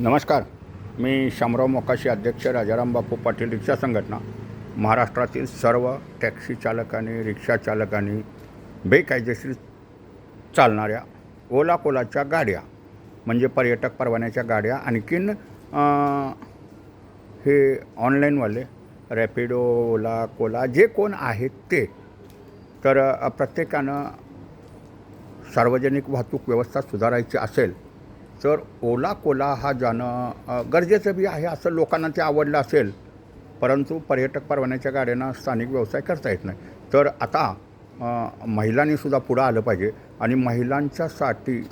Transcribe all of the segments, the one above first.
नमस्कार. मी शामराव मोकाशी अध्यक्ष राजाराम बापू पाटील रिक्षा संघटना. महाराष्ट्रातील सर्व टॅक्सी चालकांनी रिक्षा चालकांनी बेकायदेशीर चालणाऱ्या ओला कोलाच्या गाड्या म्हणजे पर्यटक परवान्याच्या गाड्या आणखीन हे ऑनलाईनवाले रॅपिडो ओला कोला जे कोण आहेत ते तर प्रत्येकानं सार्वजनिक वाहतूक व्यवस्था सुधारायची असेल तर ओला कोला हा जाणं गरजेचं बी आहे असं लोकांना ते आवडलं असेल. परंतु पर्यटक परवान्याच्या गाड्यांना स्थानिक व्यवसाय करता येत नाही. तर आता महिलांनीसुद्धा पुढं आलं पाहिजे आणि महिलांच्यासाठी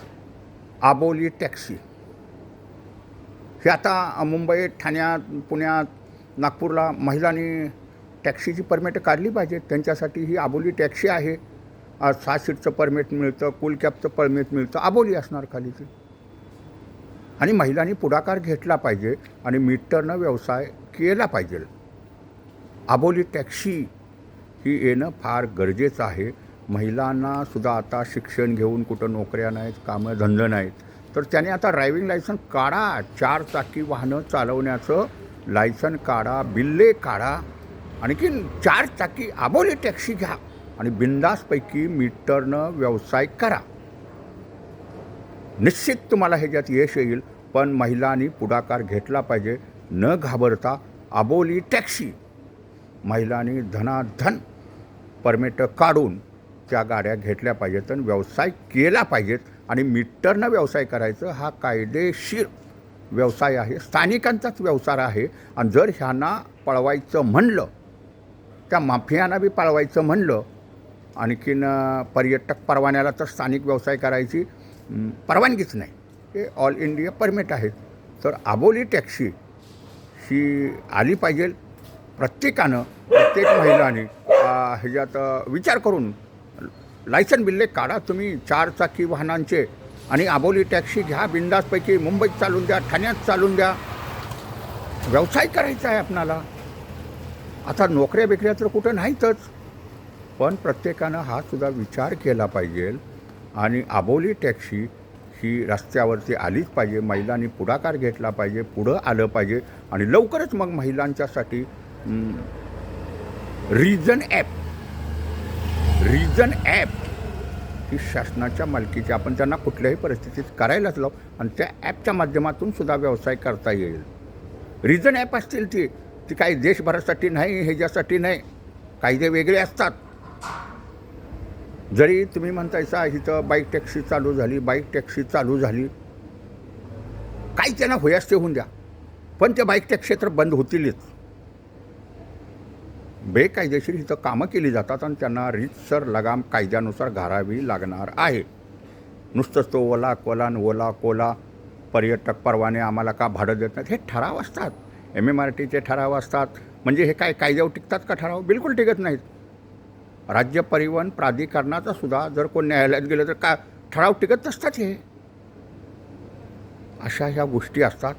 आबोली टॅक्सी. हे आता मुंबई ठाण्यात पुण्यात नागपूरला महिलांनी टॅक्सीची परमिट काढली पाहिजे. त्यांच्यासाठी ही आबोली टॅक्सी आहे. सहा सीटचं परमिट मिळतं कुल कॅबचं परमिट मिळतं आबोली असणार खाली ती आणि महिलांनी पुढाकार घेतला पाहिजे आणि मीटरनं व्यवसाय केला पाहिजे. आबोली टॅक्सी ही येणं फार गरजेचं आहे. महिलांना सुद्धा आता शिक्षण घेऊन कुठं नोकऱ्या नाहीत कामं धंदे नाहीत. तर त्याने आता ड्रायव्हिंग लायसन काढा चार चाकी वाहनं चालवण्याचं लायसन काढा बिल्ले काढा आणखीन चार चाकी आबोली टॅक्सी घ्या आणि बिंदासपैकी मीटरनं व्यवसाय करा. निश्चित तुम्हाला ह्याच्यात यश येईल पण महिलांनी पुढाकार घेतला पाहिजे. न घाबरता आबोली टॅक्सी. महिलांनी धनाधन परमिट काढून त्या गाड्या घेतल्या पाहिजेत आणि व्यवसाय केला पाहिजेत. आणि मीटरनं व्यवसाय करायचं हा कायदेशीर व्यवसाय आहे. स्थानिकांचाच व्यवसाय आहे. आणि जर ह्यांना पळवायचं म्हणलं त्या माफियांना बी पळवायचं म्हणलं आणखीन पर्यटक परवान्याला तर स्थानिक व्यवसाय करायची परवानगीच नाही. हे ऑल इंडिया परमिट आहेत तर आबोली टॅक्सी ही आली पाहिजे. प्रत्येकानं प्रत्येक महिलाने ह्याच्यात विचार करून लायसन बिल्ले काढा तुम्ही चारचाकी वाहनांचे आणि आबोली टॅक्सी घ्या बिंदासपैकी मुंबईत चालून द्या ठाण्यात चालून द्या. व्यवसाय करायचा आहे आपणाला. आता नोकऱ्या बिकऱ्या तर कुठं नाहीतच. पण प्रत्येकानं हा सुद्धा विचार केला पाहिजे. आणि आबोली टॅक्सी ही रस्त्यावरती आलीच पाहिजे. महिलांनी पुढाकार घेतला पाहिजे पुढं आलं पाहिजे आणि लवकरच मग महिलांच्यासाठी रिजन ॲप रिजन ॲप ही शासनाच्या मालकीची आपण त्यांना कुठल्याही परिस्थितीत करायलाच लावू आणि त्या ॲपच्या माध्यमातून सुद्धा व्यवसाय करता येईल. रिजन ॲप असतील ती. ती काही देशभरासाठी नाही ह्याच्यासाठी नाही. कायदे वेगळे असतात. जरी तुम्ही म्हणतायचा इथं बाईक टॅक्सी चालू झाली बाईक टॅक्सी चालू झाली. काही त्यांना होयास ते होऊन द्या. पण त्या बाईक टॅक्सी तर बंद होतीलच. बेकायदेशीर इथं कामं केली जातात आणि त्यांना रीतसर लगाम कायद्यानुसार घारावी लागणार आहे. नुसतंच तो ओला कोलान ओला कोला पर्यटक परवाने आम्हाला का भाडं देत नाहीत? हे ठराव असतात. एम एम आर टीचे ठराव असतात. म्हणजे हे काय कायद्यावर टिकतात का ठराव? बिलकुल टिकत नाहीत. राज्य परिवहन प्राधिकरणाचा सुद्धा जर कोण न्यायालयात गेलं तर का ठराव टिकत नसतात हे. अशा ह्या गोष्टी असतात.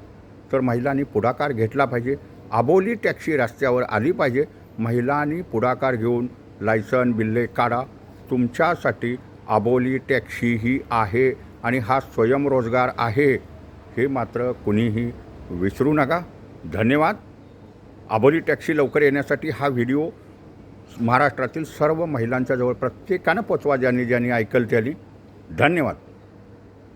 तर महिलांनी पुढाकार घेतला पाहिजे. आबोली टॅक्सी रस्त्यावर आली पाहिजे. महिलांनी पुढाकार घेऊन लायसन बिल्ले काढा. तुमच्यासाठी आबोली टॅक्सी ही आहे आणि हा स्वयंरोजगार आहे हे मात्र कुणीही विसरू नका. धन्यवाद. आबोली टॅक्सी लवकर येण्यासाठी हा व्हिडिओ महाराष्ट्रातील सर्व महिलांच्या जवळ प्रत्येकानं पोचवा ज्यांनी ज्यांनी ऐकल त्याली धन्यवाद.